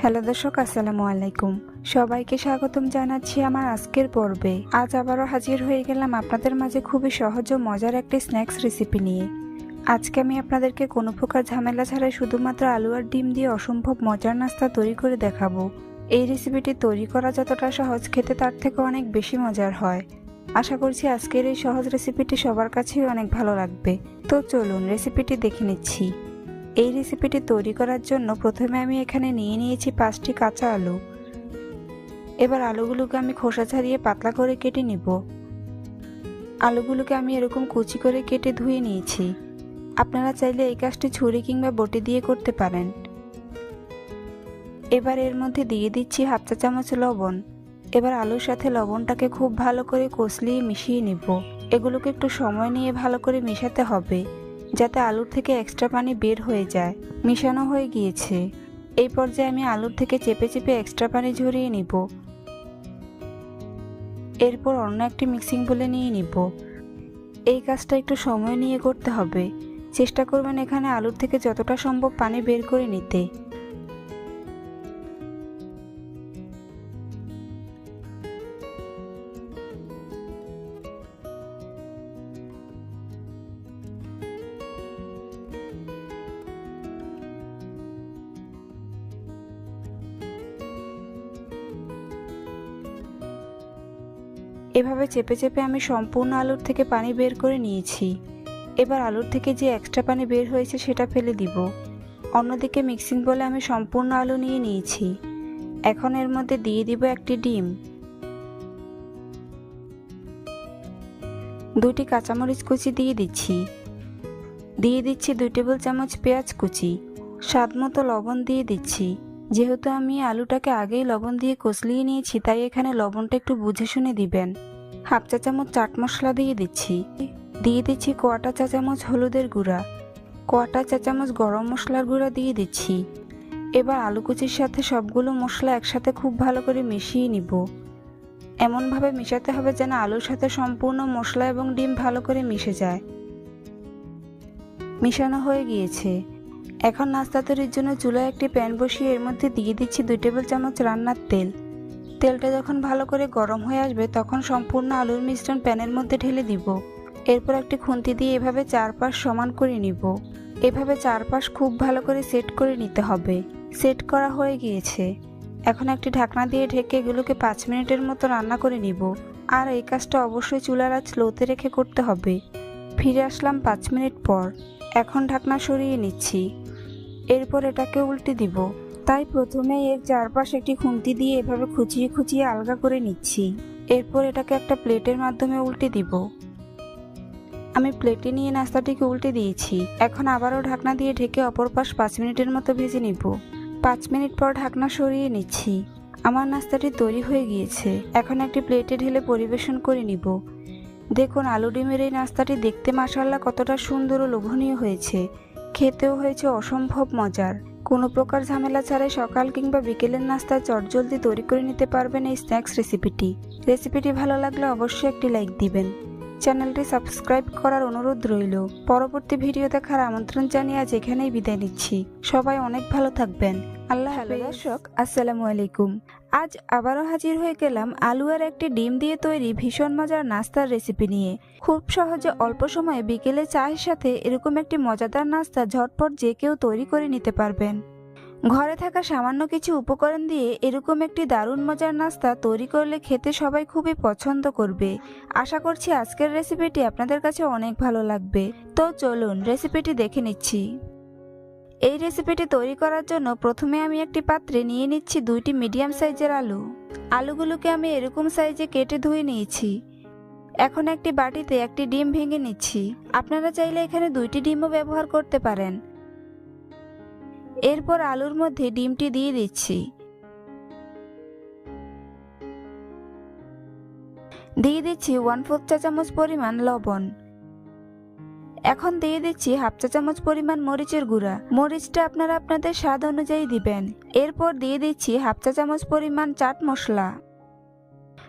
Hello দর্শক, আসসালামু আলাইকুম। সবাইকে স্বাগতম জানাচ্ছি আমার আজকের পর্বে। আজ আবারও হাজির হয়ে গেলাম আপনাদের মাঝে খুবই সহজ ও মজার একটি স্ন্যাক্স রেসিপি নিয়ে। আজকে আমি আপনাদেরকে কোনো প্রকার ঝামেলা ছাড়াই শুধুমাত্র আলু আর ডিম দিয়ে অসম্ভব মজার নাস্তা তৈরি করে দেখাবো। এই রেসিপিটি তৈরি করা যতটা সহজ, খেতে তার থেকে অনেক বেশি মজার হয়। আশা করছি আজকের এই সহজ রেসিপিটি সবার কাছেই অনেক ভালো লাগবে। তো চলুন রেসিপিটি দেখে নিচ্ছি। এই রেসিপিটি তৈরি করার জন্য প্রথমে আমি এখানে নিয়ে নিয়েছি পাঁচটি কাঁচা আলু। এবার আলুগুলোকে আমি খোসা ছাড়িয়ে পাতলা করে কেটে নিব। আলুগুলোকে আমি এরকম কুচি করে কেটে ধুয়ে নিয়েছি। আপনারা চাইলে এই কাজটি ছুরি কিংবা বটি দিয়ে করতে পারেন। এবার এর মধ্যে দিয়ে দিচ্ছি হাফ চা চামচ লবণ। এবার আলুর সাথে লবণটাকে খুব ভালো করে কষলিয়ে মিশিয়ে নিব। এগুলোকে একটু সময় নিয়ে ভালো করে মেশাতে হবে, যাতে আলুর থেকে এক্সট্রা পানি বের হয়ে যায়। মিশানো হয়ে গিয়েছে। এই পর্যায়ে আমি আলুর থেকে চেপে চেপে এক্সট্রা পানি ঝরিয়ে নিব। এরপর অন্য একটি মিক্সিং বলে নিয়ে নিব। এই কাজটা একটু সময় নিয়ে করতে হবে। চেষ্টা করবেন এখানে আলুর থেকে যতটা সম্ভব পানি বের করে নিতে। এভাবে চেপে চেপে আমি সম্পূর্ণ আলুর থেকে পানি বের করে নিয়েছি। এবার আলুর থেকে যে এক্সট্রা পানি বের হয়েছে সেটা ফেলে দিব। অন্যদিকে মিক্সিং বলে আমি সম্পূর্ণ আলু নিয়ে নিয়েছি। এখন এর মধ্যে দিয়ে দিব একটি ডিম। দুটি কাঁচামরিচ কুচি দিয়ে দিচ্ছি। দিয়ে দিচ্ছি দুই টেবিল চামচ পেঁয়াজ কুচি। স্বাদ মতো লবণ দিয়ে দিচ্ছি। যেহেতু আমি আলুটাকে আগেই লবণ দিয়ে কষলিয়ে নিয়েছি, তাই এখানে লবণটা একটু বুঝে শুনে দিবেন। হাফ চা চামচ চাট মশলা দিয়ে দিচ্ছি। দিয়ে দিচ্ছি কোয়াটা চা চামচ হলুদের গুঁড়া। কোয়াটা চা চামচ গরম মশলার গুঁড়া দিয়ে দিচ্ছি। এবার আলু কুচির সাথে সবগুলো মশলা একসাথে খুব ভালো করে মিশিয়ে নিব। এমনভাবে মিশাতে হবে যেন আলুর সাথে সম্পূর্ণ মশলা এবং ডিম ভালো করে মিশে যায়। মিশানো হয়ে গিয়েছে। এখন নাস্তা তৈরির জন্য চুলায় একটি প্যান বসিয়ে এর মধ্যে দিয়ে দিচ্ছি দুই টেবিল চামচ রান্নার তেল। তেলটা যখন ভালো করে গরম হয়ে আসবে, তখন সম্পূর্ণ আলুর মিশ্রণ প্যানের মধ্যে ঢেলে দিব। এরপর একটি খুন্তি দিয়ে এভাবে চারপাশ সমান করে নিব। এভাবে চারপাশ খুব ভালো করে সেট করে নিতে হবে। সেট করা হয়ে গিয়েছে। এখন একটি ঢাকনা দিয়ে ঢেকে এগুলোকে পাঁচ মিনিটের মতো রান্না করে নিব। আর এই কাজটা অবশ্যই চুলার আঁচ লোতে রেখে করতে হবে। ফিরে আসলাম পাঁচ মিনিট পর। এখন ঢাকনা সরিয়ে নিচ্ছি। এরপর এটাকে উল্টে দিব। তাই প্রথমে এর চারপাশ একটি খুন্তি দিয়ে এভাবে খুঁচিয়ে খুঁচিয়ে আলগা করে নিচ্ছি। এরপর এটাকে একটা প্লেটের মাধ্যমে উল্টে দিব। আমি প্লেটে নিয়ে নাস্তাটিকে উল্টে দিয়েছি। এখন আবারও ঢাকনা দিয়ে ঢেকে অপর পাশ পাঁচ মিনিটের মতো ভেজে নিব। পাঁচ মিনিট পর ঢাকনা সরিয়ে নিচ্ছি। আমার নাস্তাটি তৈরি হয়ে গিয়েছে। এখন একটি প্লেটে ঢেলে পরিবেশন করে নিব। দেখুন, আলু ডিমের এই নাস্তাটি দেখতে মাসাল্লা কতটা সুন্দর ও লোভনীয় হয়েছে। খেতেও হয়েছে অসম্ভব মজার। কোনো প্রকার ঝামেলা ছাড়াই সকাল কিংবা বিকেলের নাস্তায় চটজলদি তৈরি করে নিতে পারবেন এই স্ন্যাক্স রেসিপিটি। রেসিপিটি ভালো লাগলে অবশ্যই একটি লাইক দিবেন। চ্যানেলটি সাবস্ক্রাইব করার অনুরোধ রইল। পরবর্তী ভিডিও দেখার আমন্ত্রণ জানিয়ে আজ এখানেই বিদায় নিচ্ছি। সবাই অনেক ভালো থাকবেন। আল্লাহ দর্শক, আসসালামু আলাইকুম। আজ আবারও হাজির হয়ে গেলাম আলু আর একটি ডিম দিয়ে তৈরি ভীষণ মজার নাস্তার রেসিপি নিয়ে। খুব সহজে অল্প সময়ে বিকেলে চায়ের সাথে এরকম একটি মজাদার নাস্তা ঝটপট যে কেউ তৈরি করে নিতে পারবেন। ঘরে থাকা সামান্য কিছু উপকরণ দিয়ে এরকম একটি দারুণ মজার নাস্তা তৈরি করলে খেতে সবাই খুবই পছন্দ করবে। আশা করছি আজকের রেসিপিটি আপনাদের কাছে অনেক ভালো লাগবে। তো চলুন রেসিপিটি দেখে নিচ্ছি। এই রেসিপিটি তৈরি করার জন্য প্রথমে আমি একটি পাত্রে নিয়ে নিচ্ছি দুইটি মিডিয়াম সাইজের আলু। আলুগুলোকে আমি এরকম সাইজে কেটে ধুয়ে নিয়েছি। এখন একটি বাটিতে একটি ডিম ভেঙে নিচ্ছি। আপনারা চাইলে এখানে দুইটি ডিমও ব্যবহার করতে পারেন। এরপর আলুর মধ্যে ডিমটি দিয়ে দিচ্ছি। দিয়ে দিচ্ছি ওয়ান ফোর্থ চা চামচ পরিমাণ লবণ। এখন দিয়ে দিচ্ছি হাফ চা চামচ পরিমাণ মরিচের গুঁড়া। মরিচটা আপনারা আপনাদের স্বাদ অনুযায়ী দিবেন। এরপর দিয়ে দিচ্ছি হাফ চা চামচ পরিমাণ চাট মশলা।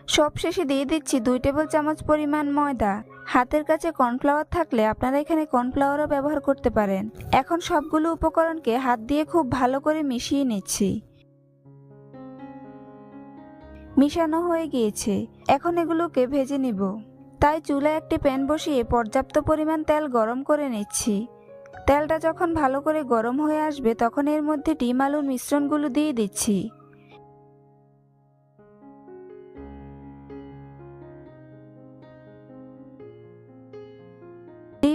সবশেষে দিয়ে দিচ্ছি দুই টেবিল চামচ পরিমাণ ময়দা। হাতের কাছে কর্নফ্লাওয়ার থাকলে আপনারা এখানে কর্নফ্লাওয়ারও ব্যবহার করতে পারেন। এখন সবগুলো উপকরণকে হাত দিয়ে খুব ভালো করে মিশিয়ে নিচ্ছি। মিশানো হয়ে গিয়েছে। এখন এগুলোকে ভেজে নিব। তাই চুলায় একটি প্যান বসিয়ে পর্যাপ্ত পরিমাণ তেল গরম করে নিচ্ছি। তেলটা যখন ভালো করে গরম হয়ে আসবে, তখন এর মধ্যে ডিম আলুর মিশ্রণগুলো দিয়ে দিচ্ছি।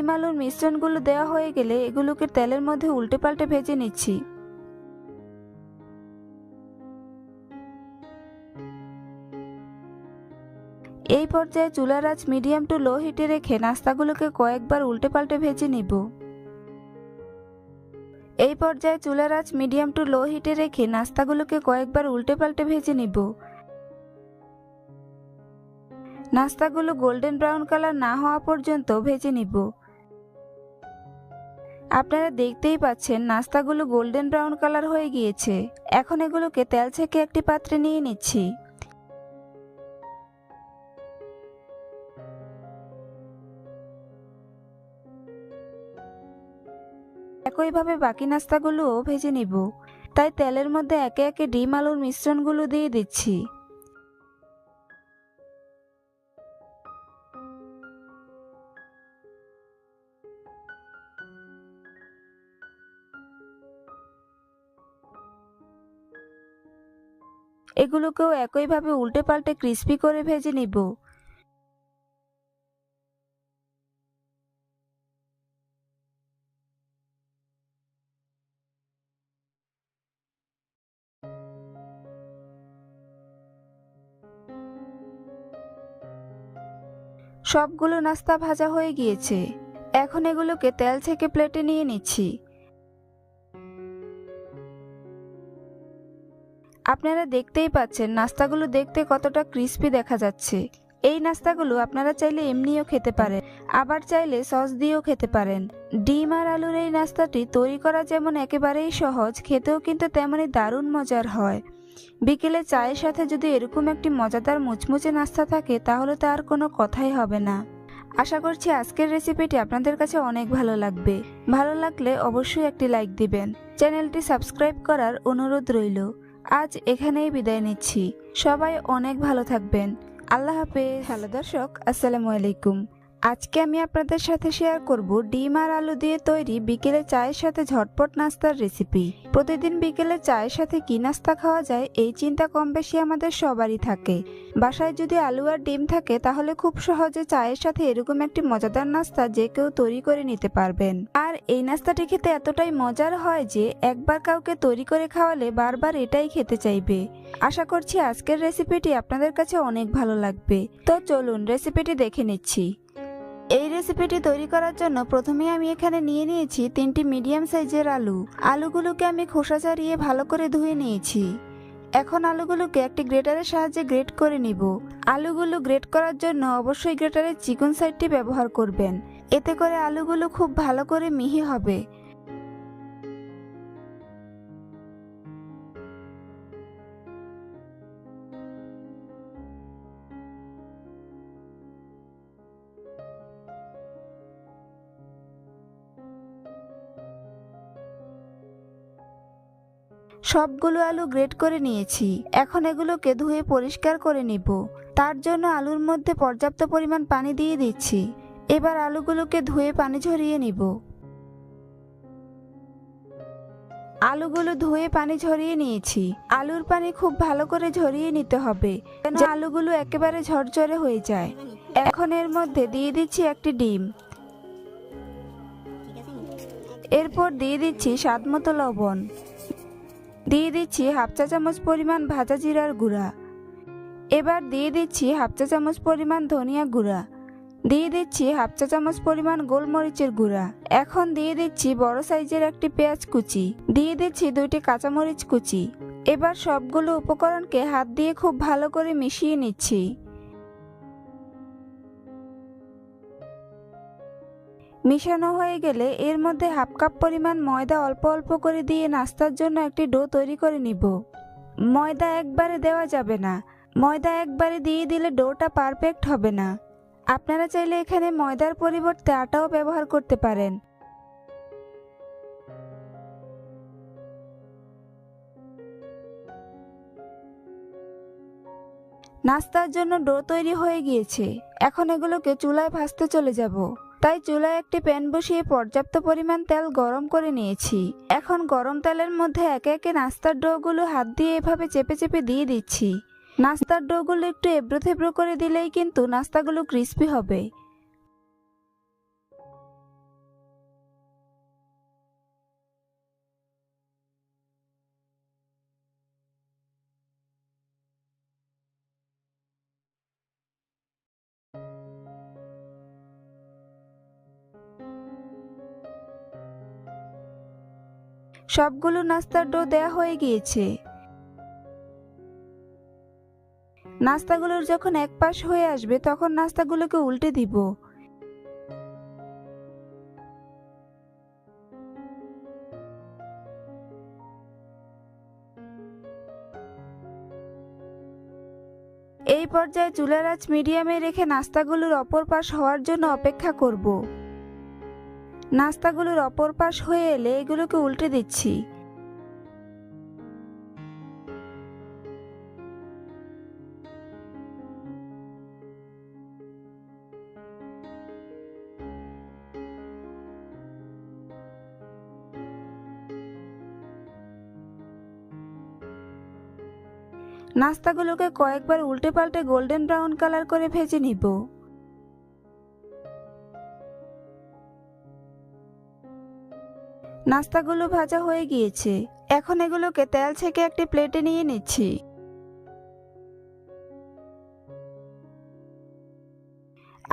ডিম আলুর মিশ্রণগুলো দেওয়া হয়ে গেলে এগুলোকে তেলের মধ্যে উল্টে পাল্টে ভেজে নিচ্ছি। এই পর্যায়ে চুলার আঁচ মিডিয়াম টু লো হিটে রেখে নাস্তাগুলোকে কয়েকবার উল্টে পাল্টে ভেজে নিব। এই পর্যায়ে চুলার আঁচ মিডিয়াম টু লো হিটে রেখে নাস্তাগুলোকে কয়েকবার উল্টে পাল্টে ভেজে নিব। নাস্তাগুলো গোল্ডেন ব্রাউন কালার না হওয়া পর্যন্ত ভেজে নিব। আপনারা দেখতেই পাচ্ছেন নাস্তাগুলো গোল্ডেন ব্রাউন কালার হয়ে গিয়েছে। এখন এগুলোকে তেল ছেঁকে একটি পাত্রে নিয়ে নিচ্ছি। একইভাবে বাকি নাস্তাগুলোও ভেজে নিব। তাই তেলের মধ্যে একে একে ডিম আলুর মিশ্রণগুলো দিয়ে দিচ্ছি। এগুলোকেও একইভাবে উল্টে পাল্টে ক্রিস্পি করে ভেজে নিব। সবগুলো নাস্তা ভাজা হয়ে গিয়েছে। এখন এগুলোকে তেল থেকে প্লেটে নিয়ে নিচ্ছি। আপনারা দেখতেই পাচ্ছেন নাস্তাগুলো দেখতে কতটা ক্রিস্পি দেখা যাচ্ছে। এই নাস্তাগুলো আপনারা চাইলে এমনিও খেতে পারেন, আবার চাইলে সস দিয়েও খেতে পারেন। ডিম আর আলুর এই নাস্তাটি তৈরি করা যেমন একেবারেই সহজ, খেতেও কিন্তু তেমনই দারুণ মজার হয়। বিকেলে চায়ের সাথে যদি এরকম একটি মজাদার মুচমুচে নাস্তা থাকে, তাহলে তো আর কোনো কথাই হবে না। আশা করছি আজকের রেসিপিটি আপনাদের কাছে অনেক ভালো লাগবে। ভালো লাগলে অবশ্যই একটি লাইক দিবেন। চ্যানেলটি সাবস্ক্রাইব করার অনুরোধ রইল। আজ এখানেই বিদায় নিচ্ছি। সবাই অনেক ভালো থাকবেন। আল্লাহ হাফেজ। হ্যালো দর্শক আসসালামু আলাইকুম। আজকে আমি আপনাদের সাথে শেয়ার করব ডিম আর আলু দিয়ে তৈরি বিকেলে চায়ের সাথে ঝটপট নাস্তার রেসিপি প্রতিদিন বিকেলে চায়ের সাথে কি নাস্তা খাওয়া যায়, এই চিন্তা কম বেশি আমাদের সবারই থাকে। বাসায় যদি আলু আর ডিম থাকে, তাহলে খুব সহজে চায়ের সাথে এরকম একটি মজাদার নাস্তা যে কেউ তৈরি করে নিতে পারবেন। আর এই নাস্তাটি খেতে এতটাই মজার হয় যে, একবার কাউকে তৈরি করে খাওয়ালে বারবার এটাই খেতে চাইবে। আশা করছি আজকের রেসিপিটি আপনাদের কাছে অনেক ভালো লাগবে। তো চলুন রেসিপিটি দেখে নিচ্ছি। এই রেসিপিটি তৈরি করার জন্য প্রথমে আমি এখানে নিয়ে নিয়েছি তিনটি মিডিয়াম সাইজের আলু। আলুগুলোকে আমি খোসা ছাড়িয়ে ভালো করে ধুয়ে নিয়েছি। এখন আলুগুলোকে একটি গ্রেটারের সাহায্যে গ্রেট করে নিব। আলুগুলো গ্রেট করার জন্য অবশ্যই গ্রেটারের চিকন সাইডটি ব্যবহার করবেন। এতে করে আলুগুলো খুব ভালো করে মিহি হবে। সবগুলো আলু গ্রেট করে নিয়েছি। এখন এগুলোকে ধুয়ে পরিষ্কার করে নিব। তার জন্য আলুর মধ্যে পর্যাপ্ত পরিমাণ পানি দিয়ে দিচ্ছি। এবার আলুগুলোকে ধুয়ে পানি ঝরিয়ে নিব। আলুগুলো ধুয়ে পানি ঝরিয়ে নিয়েছি। আলুর পানি খুব ভালো করে ঝরিয়ে নিতে হবে আলুগুলো একেবারে ঝরঝরে হয়ে যায়। এখন এর মধ্যে দিয়ে দিচ্ছি একটি ডিম। এরপর দিয়ে দিচ্ছি স্বাদ মতো লবণ। দিয়ে দিচ্ছি হাফ চা চামচ পরিমাণ ভাজা জিরার গুঁড়া। এবার দিয়ে দিচ্ছি হাফ চা চামচ পরিমাণ ধনিয়া গুঁড়া। দিয়ে দিচ্ছি হাফ চা চামচ পরিমাণ গোলমরিচের গুঁড়া। এখন দিয়ে দিচ্ছি বড় সাইজের একটি পেঁয়াজ কুচি। দিয়ে দিচ্ছি দুইটি কাঁচামরিচ কুচি। এবার সবগুলো উপকরণকে হাত দিয়ে খুব ভালো করে মিশিয়ে নিচ্ছি। মিশানো হয়ে গেলে এর মধ্যে হাফ কাপ পরিমাণ ময়দা অল্প অল্প করে দিয়ে নাস্তার জন্য একটি ডো তৈরি করে নিব। ময়দা একবারে দেওয়া যাবে না। ময়দা একবারে দিয়ে দিলে ডোটা পারফেক্ট হবে না। আপনারা চাইলে এখানে ময়দার পরিবর্তে আটাও ব্যবহার করতে পারেন। নাস্তার জন্য ডো তৈরি হয়ে গিয়েছে। এখন এগুলোকে চুলায় ভাজতে চলে যাব। তাই চুলায় একটি প্যান বসিয়ে পর্যাপ্ত পরিমাণ তেল গরম করে নিয়েছি। এখন গরম তেলের মধ্যে একে একে নাস্তার ডোগুলো হাত দিয়ে এভাবে চেপে চেপে দিয়ে দিচ্ছি। নাস্তার ডোগুলো একটু এবড়ো থেব্রো করে দিলেই কিন্তু নাস্তাগুলো ক্রিস্পি হবে। সবগুলো নাস্তার ডো দেয়া হয়ে গিয়েছে। নাস্তাগুলোর যখন এক পাশ হয়ে আসবে, তখন নাস্তাগুলোকে উল্টে দিব। এই পর্যায়ে চুলার আঁচ মিডিয়ামে রেখে নাস্তাগুলোর অপর পাশ হওয়ার জন্য অপেক্ষা করব। নাস্তাগুলোর অপর পাশ হয়ে এলে এগুলোকে উল্টে দিচ্ছি। নাস্তাগুলোকে কয়েকবার উল্টে পাল্টে গোল্ডেন ব্রাউন কালার করে ভেজে নিব। নাস্তাগুলো ভাজা হয়ে গিয়েছে। এখন এগুলোকে তেল ছেঁকে একটি প্লেটে নিয়ে নিচ্ছি।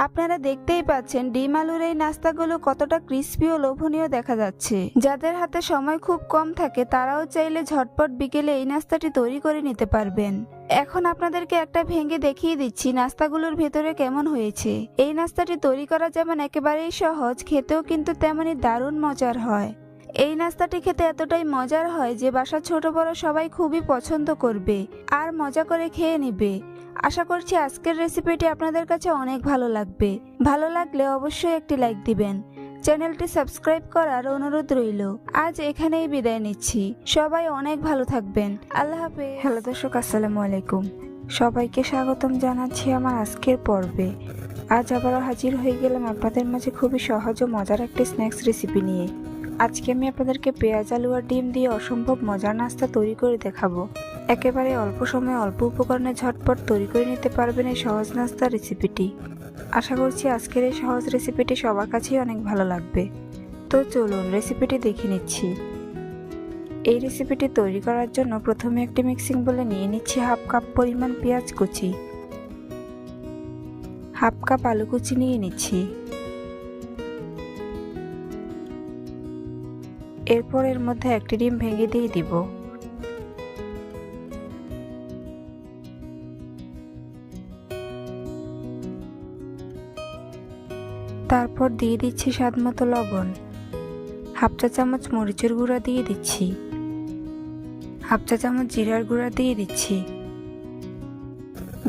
আপনারা দেখতেই পাচ্ছেন ডিম আলুর এই নাস্তাগুলো কতটা ক্রিস্পি ও লোভনীয় দেখা যাচ্ছে। যাদের হাতে সময় খুব কম থাকে, তারাও চাইলে ঝটপট বিকেলে এই নাস্তাটি তৈরি করে নিতে পারবেন। এখন আপনাদেরকে একটা ভেঙে দেখিয়ে দিচ্ছি নাস্তাগুলোর ভেতরে কেমন হয়েছে। এই নাস্তাটি তৈরি করা যেমন একেবারেই সহজ, খেতেও কিন্তু তেমনই দারুণ মজার হয়। এই নাস্তাটি খেতে এতটাই মজার হয় যে বাসার ছোট বড় সবাই খুবই পছন্দ করবে আর মজা করে খেয়ে নেবে। আশা করছি আজকের রেসিপিটি আপনাদের কাছে অনেক ভালো লাগবে। ভালো লাগলে অবশ্যই একটি লাইক দিবেন। চ্যানেলটি সাবস্ক্রাইব করার অনুরোধ রইল। আজ এখানেই বিদায় নিচ্ছি। সবাই অনেক ভালো থাকবেন। আল্লাহ হাফেজ। হ্যালো দর্শক, আসসালামু আলাইকুম। সবাইকে স্বাগতম জানাচ্ছি আমার আজকের পর্বে। আজ আবারও হাজির হয়ে গেলাম আপনাদের মাঝে খুবই সহজ ও মজার একটি স্ন্যাক্স রেসিপি নিয়ে। আজকে আমি আপনাদেরকে পেঁয়াজ, আলু আর ডিম দিয়ে অসম্ভব মজার নাস্তা তৈরি করে দেখাবো। একেবারে অল্প সময়ে অল্প উপকরণে ঝটপট তৈরি করে নিতে পারবেন এই সহজ নাস্তা রেসিপিটি। আশা করছি আজকের এই সহজ রেসিপিটি সবার কাছেই অনেক ভালো লাগবে। তো চলুন রেসিপিটি দেখে নিচ্ছি। এই রেসিপিটি তৈরি করার জন্য প্রথমে একটি মিক্সিং বলে নিয়ে নিচ্ছি হাফ কাপ পরিমাণ পেঁয়াজ কুচি। হাফ কাপ আলু কুচি নিয়ে নিচ্ছি। এরপর এর মধ্যে একটি ডিম ভেঙে দিয়ে দিব। তারপর দিয়ে দিচ্ছি স্বাদ মতো লবণ। হাফ চা চামচ মরিচের গুঁড়া দিয়ে দিচ্ছি। হাফ চা চামচ জিরার গুঁড়া দিয়ে দিচ্ছি।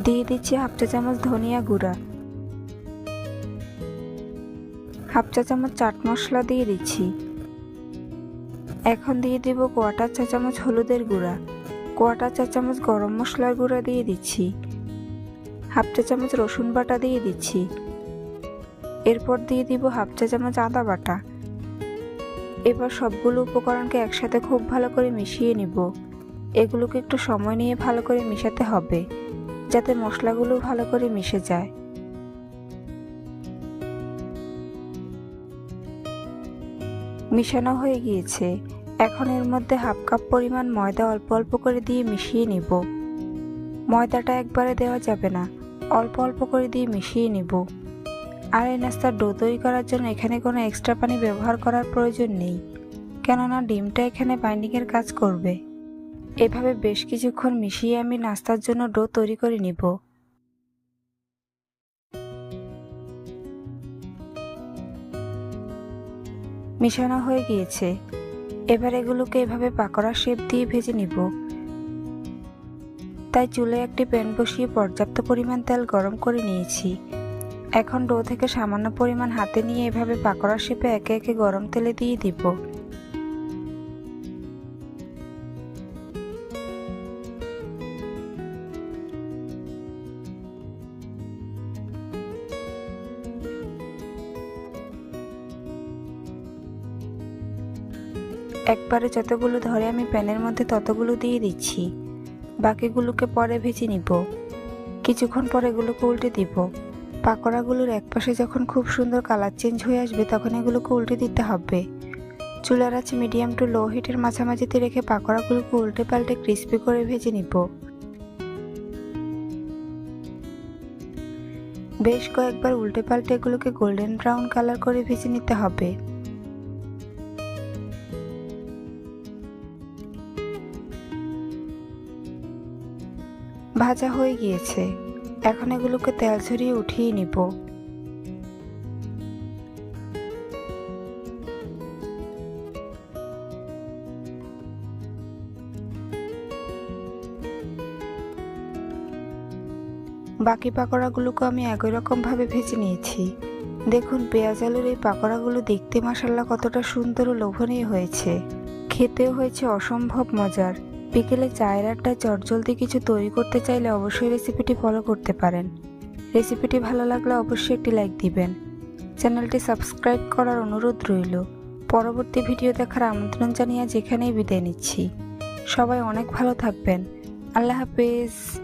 দিয়ে দিচ্ছি হাফ চা চামচ ধনিয়া গুঁড়া। হাফ চা চামচ চাট মশলা দিয়ে দিচ্ছি। এখন দিয়ে দেব কোয়াটার চা চামচ হলুদের গুঁড়া। কোয়াটার চা চামচ গরম মশলার গুঁড়া দিয়ে দিচ্ছি। হাফ চা চামচ রসুন বাটা দিয়ে দিচ্ছি। এরপর দিয়ে দিব হাফ চা চামচ আদা বাটা। এবার সবগুলো উপকরণকে একসাথে খুব ভালো করে মিশিয়ে নিব। এগুলোকে একটু সময় নিয়ে ভালো করে মিশাতে হবে, যাতে মশলাগুলো ভালো করে মিশে যায়। মিশানো হয়ে গিয়েছে। এখন এর মধ্যে হাফ কাপ পরিমাণ ময়দা অল্প অল্প করে দিয়ে মিশিয়ে নিব। ময়দাটা একবারে দেওয়া যাবে না। অল্প অল্প করে দিয়ে মিশিয়ে নিব। আর এই নাস্তার ডো তৈরি করার জন্য এখানে কোনো এক্সট্রা পানি ব্যবহার করার প্রয়োজন নেই। কেননা ডিমটা এখানে বাইন্ডিংয়ের কাজ করবে। এভাবে বেশ কিছুক্ষণ মিশিয়ে আমি নাস্তার জন্য ডো তৈরি করে নিব। মিশানো হয়ে গিয়েছে। এবার এগুলোকে এভাবে পাকোড়া শেপ দিয়ে ভেজে নিব। তাই চুলে একটি প্যান বসিয়ে পর্যাপ্ত পরিমাণ তেল গরম করে নিয়েছি। এখন ডো থেকে সামান্য পরিমাণ হাতে নিয়ে এভাবে পাকোড়া শেপে একে একে গরম তেলে দিয়ে দিব। একবারে যতগুলো ধরে আমি প্যানের মধ্যে ততগুলো দিয়ে দিচ্ছি। বাকিগুলোকে পরে ভেজে নিব। কিছুক্ষণ পর এগুলোকে উল্টে দিব। পাকোড়াগুলোর একপাশে যখন খুব সুন্দর কালার চেঞ্জ হয়ে আসবে, তখন এগুলোকে উল্টে দিতে হবে। চুলার আছে মিডিয়াম টু লো হিটের মাঝামাঝিতে রেখে পাকোড়াগুলোকে উল্টে পাল্টে ক্রিস্পি করে ভেজে নিব। বেশ কয়েকবার উল্টে পাল্টে এগুলোকে গোল্ডেন ব্রাউন কালার করে ভেজে নিতে হবে। ভাজা হয়ে গিয়েছে। এখন এগুলোকে তেল ঝরিয়ে উঠিয়ে নিব। বাকি পাকোড়াগুলোকে আমি একই রকমভাবে ভেজে নিয়েছি। দেখুন, পেঁয়াজ আলুর এই পাকোড়াগুলো দেখতে মাসাল্লাহ কতটা সুন্দর ও লোভনীয় হয়েছে। খেতেও হয়েছে অসম্ভব মজার। বিকেলে চায়ের আড্ডায় চটজলদি কিছু তৈরি করতে চাইলে অবশ্যই রেসিপিটি ফলো করতে পারেন। রেসিপিটি ভালো লাগলে অবশ্যই একটি লাইক দিবেন। চ্যানেলটি সাবস্ক্রাইব করার অনুরোধ রইল। পরবর্তী ভিডিও দেখার আমন্ত্রণ জানিয়ে যেখানেই বিদায় নিচ্ছি। সবাই অনেক ভালো থাকবেন। আল্লাহ হাফেজ।